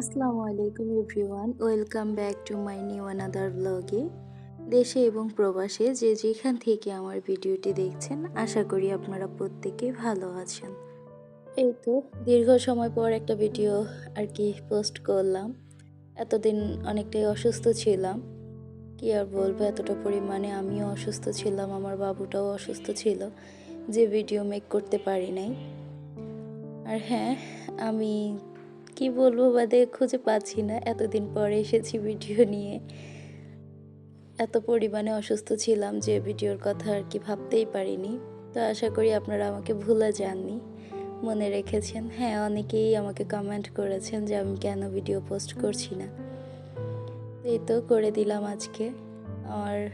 আসসালামু আলাইকুম everyone, welcome back to my new another ব্লগে। দেশে এবং প্রবাসে যে যেখান থেকে আমার ভিডিওটি দেখছেন, আশা করি আপনারা প্রত্যেকে ভালো আছেন। এই তো, দীর্ঘ সময় পর একটা ভিডিও আর কি পোস্ট করলাম। এতদিন অনেকটাই অসুস্থ ছিলাম। কি আর বলব, এতটা পরিমাণে আমিও অসুস্থ ছিলাম, আমার বাবুটাও অসুস্থ ছিল, যে ভিডিও মেক করতে পারি নাই। আর হ্যাঁ আমি কি বলব বাদে খুঁজে পাচ্ছি না। এতদিন পরে এসেছি ভিডিও নিয়ে। এত পরিমাণে অসুস্থ ছিলাম যে ভিডিওর কথা আর কি ভাবতেই পারিনি। তো আশা করি আপনারা আমাকে ভুলে যাননি। মনে রেখেছেন হ্যাঁ অনেকেই আমাকে কমেন্ট করেছেন যে আমি কেন ভিডিও পোস্ট করছি না। এই তো করে দিলাম আজকে। আর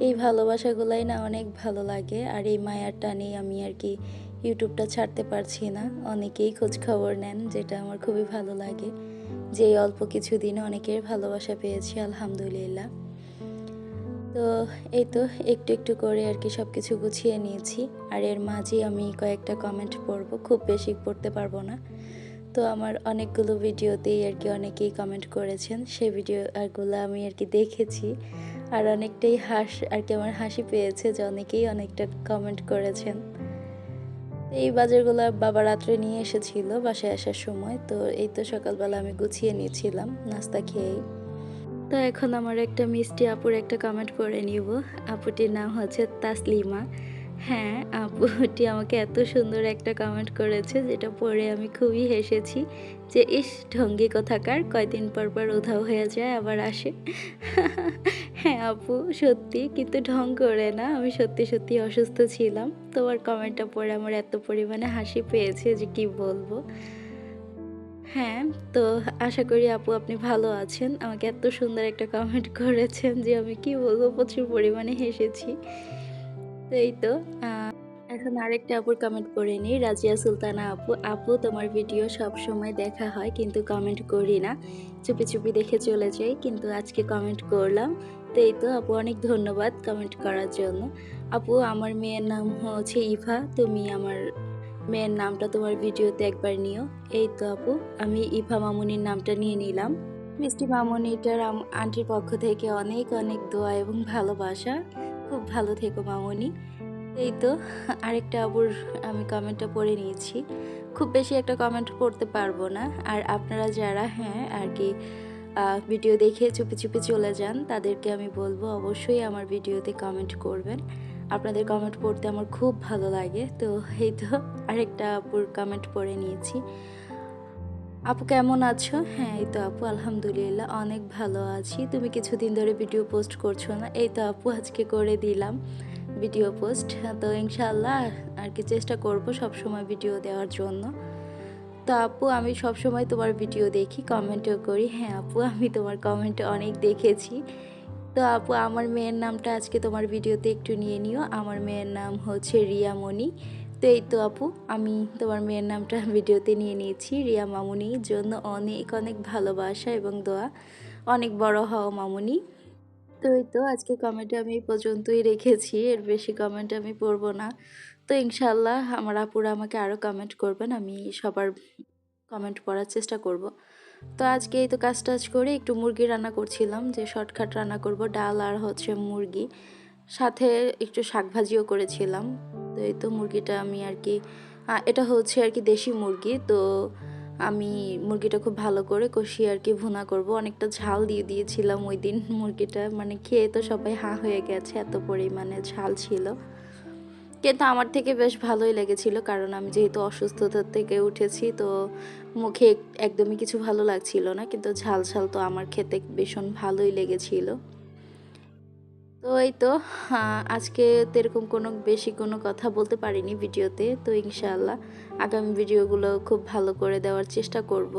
এই ভালোবাসাগুলাই না অনেক ভালো লাগে। আর এই মায়ার টানেই আমি আর কি ইউটিউবটা ছাড়তে পারছি না। অনেকেই খোঁজ খবর নেন, যেটা আমার খুবই ভালো লাগে। যে অল্প কিছু দিনে অনেকের ভালোবাসা পেয়েছি, আলহামদুলিল্লাহ। তো এই তো, একটু একটু করে আর কি সব কিছু গুছিয়ে নিয়েছি। আর এর মাঝেই আমি কয়েকটা কমেন্ট পড়ব, খুব বেশি পড়তে পারব না। তো আমার অনেকগুলো ভিডিওতেই আর কি অনেকেই কমেন্ট করেছেন সেই ভিডিওগুলো আমি আর কি দেখেছি। আর অনেকটাই হাস, আর কি আমার হাসি পেয়েছে যে অনেকেই অনেকটা কমেন্ট করেছেন। এই বাজারগুলো বাবা রাত্রে নিয়ে এসেছিল বাসায় আসার সময়, তো এই তো সকালবেলা আমি গুছিয়ে নিয়েছিলাম, নাস্তা খেয়েই। তো এখন আমার একটা মিষ্টি আপুর একটা কমেন্ট পড়ে নিব। আপুটির নাম হচ্ছে তাসলিমা। হ্যাঁ আপুটি আমাকে এত সুন্দর একটা কমেন্ট করেছে যেটা পড়ে আমি খুবই হেসেছি যে, ইস, ঢঙ্গি কোথাকার, কয়দিন পর পর উধাও হয়ে যায়, আবার আসে। হ্যাঁ আপু, সত্যি, কিন্তু ঢং করে না, আমি সত্যি সত্যি অসুস্থ ছিলাম। তোমার কমেন্টটা পড়ে আমার এত পরিমাণে হাসি পেয়েছে যে, কি বলব? হ্যাঁ তো আশা করি আপু, আপনি ভালো আছেন। আমাকে এত সুন্দর একটা কমেন্ট করেছেন যে, আমি কি বলব, প্রচুর পরিমাণে হেসেছি। তো এই তো এখন আরেকটা আপুর কমেন্ট করে নিই। রাজিয়া সুলতানা আপু আপু তোমার ভিডিও সব সময় দেখা হয় কিন্তু কমেন্ট করি না। চুপি চুপি দেখে চলে যাই কিন্তু আজকে কমেন্ট করলাম। তো এই তো আপু অনেক ধন্যবাদ কমেন্ট করার জন্য। আপু আমার মেয়ের নাম হচ্ছে ইভা। তুমি আমার মেয়ের নামটা তোমার ভিডিওতে একবার নিও। এই তো আপু আমি ইভা মামুনির নামটা নিয়ে নিলাম। মিষ্টি মামুনিটার আন্টির পক্ষ থেকে অনেক অনেক দোয়া এবং ভালোবাসা। খুব ভালো থেকো মামনি। এই তো আরেকটা আবুর আমি কমেন্টটা পড়ে নিয়েছি। খুব বেশি একটা কমেন্ট পড়তে পারব না। আর আপনারা যারা হ্যাঁ আর কি ভিডিও দেখে চুপি চুপি চলে যান, তাদেরকে আমি বলব অবশ্যই আমার ভিডিওতে কমেন্ট করবেন। আপনাদের কমেন্ট পড়তে আমার খুব ভালো লাগে। তো এই তো আরেকটা আপুর কমেন্ট পড়ে নিয়েছি। আপু কেমন আছো? হ্যাঁ এই তো আপু, আলহামদুলিল্লাহ, অনেক ভালো আছি। তুমি কিছুদিন ধরে ভিডিও পোস্ট করছ না? এই তো আপু, আজকে করে দিলাম ভিডিও পোস্ট। তো ইনশাল্লাহ আর কি চেষ্টা করব সব সময় ভিডিও দেওয়ার জন্য। তো আপু, আমি সব সময় তোমার ভিডিও দেখি, কমেন্টও করি। হ্যাঁ আপু, আমি তোমার কমেন্ট অনেক দেখেছি। তো আপু, আমার মেয়ের নামটা আজকে তোমার ভিডিওতে একটু নিয়ে নিও। আমার মেয়ের নাম হচ্ছে রিয়া মণি তো এই তো আপু, আমি তোমার মেয়ের নামটা ভিডিওতে নিয়ে নিয়েছি, রিয়া মামুনির জন্য অনেক অনেক ভালোবাসা এবং দোয়া। অনেক বড় হও মামুনি। তো এই তো আজকে কমেন্টে আমি পর্যন্তই রেখেছি, এর বেশি কমেন্ট আমি পড়ব না। তো ইনশাল্লাহ আমার আপুরা আমাকে আরও কমেন্ট করবেন, আমি সবার কমেন্ট পড়ার চেষ্টা করব। তো আজকে এই তো কাজ টাজ করে একটু মুরগি রান্না করছিলাম, যে শর্টকাট রান্না করব, ডাল আর হচ্ছে মুরগি। সাথে একটু শাক ভাজিও করেছিলাম। তো এই তো মুরগিটা আমি আর কি এটা হচ্ছে আর কি দেশি মুরগি। তো আমি মুরগিটা খুব ভালো করে কষিয়ে আর কি ভুনা করব। অনেকটা ঝাল দিয়ে দিয়েছিলাম ওই দিন মুরগিটা। মানে খেয়ে তো সবাই হাঁ হয়ে গেছে, এত পরিমাণে ঝাল ছিল। কিন্তু আমার থেকে বেশ ভালোই লেগেছিল, কারণ আমি যেহেতু অসুস্থতা থেকে উঠেছি, তো মুখে একদমই কিছু ভালো লাগছিল না। কিন্তু ঝাল ঝাল তো আমার খেতে ভীষণ ভালোই লেগেছিল। তো এই তো আজকে তো এরকম কোনো বেশি কোনো কথা বলতে পারিনি ভিডিওতে, তো ইনশাআল্লাহ আগামী ভিডিওগুলো খুব ভালো করে দেওয়ার চেষ্টা করব।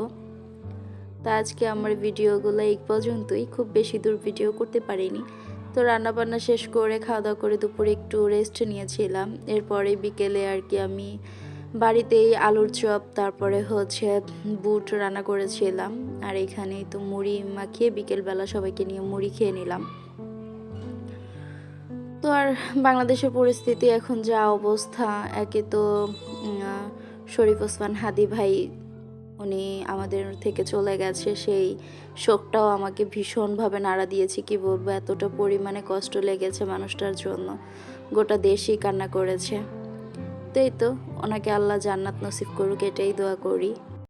তো আজকে আমার ভিডিওগুলো এই পর্যন্তই, খুব বেশি দূর ভিডিও করতে পারিনি। তো রান্নাবান্না শেষ করে খাওয়া দাওয়া করে দুপুরে একটু রেস্ট নিয়েছিলাম, এরপরে বিকেলে আর কি আমি বাড়িতেই আলুর চপ, তারপরে হচ্ছে বুট রান্না করেছিলাম, আর এখানেই তো মুড়ি মাখিয়ে বিকেলবেলা সবাইকে নিয়ে মুড়ি খেয়ে নিলাম। তো আর বাংলাদেশের পরিস্থিতি, এখন যা অবস্থা, একে তো শরীফ ওসমান হাদি ভাই, উনি আমাদের থেকে চলে গেছে, সেই শোকটাও আমাকে ভীষণভাবে নাড়া দিয়েছে, কি বলব, এতটা পরিমাণে কষ্ট লেগেছে মানুষটার জন্য, গোটা দেশই কান্না করেছে। তো এই তো, ওনাকে আল্লাহ জান্নাত নসিব করুক, এটাই দোয়া করি।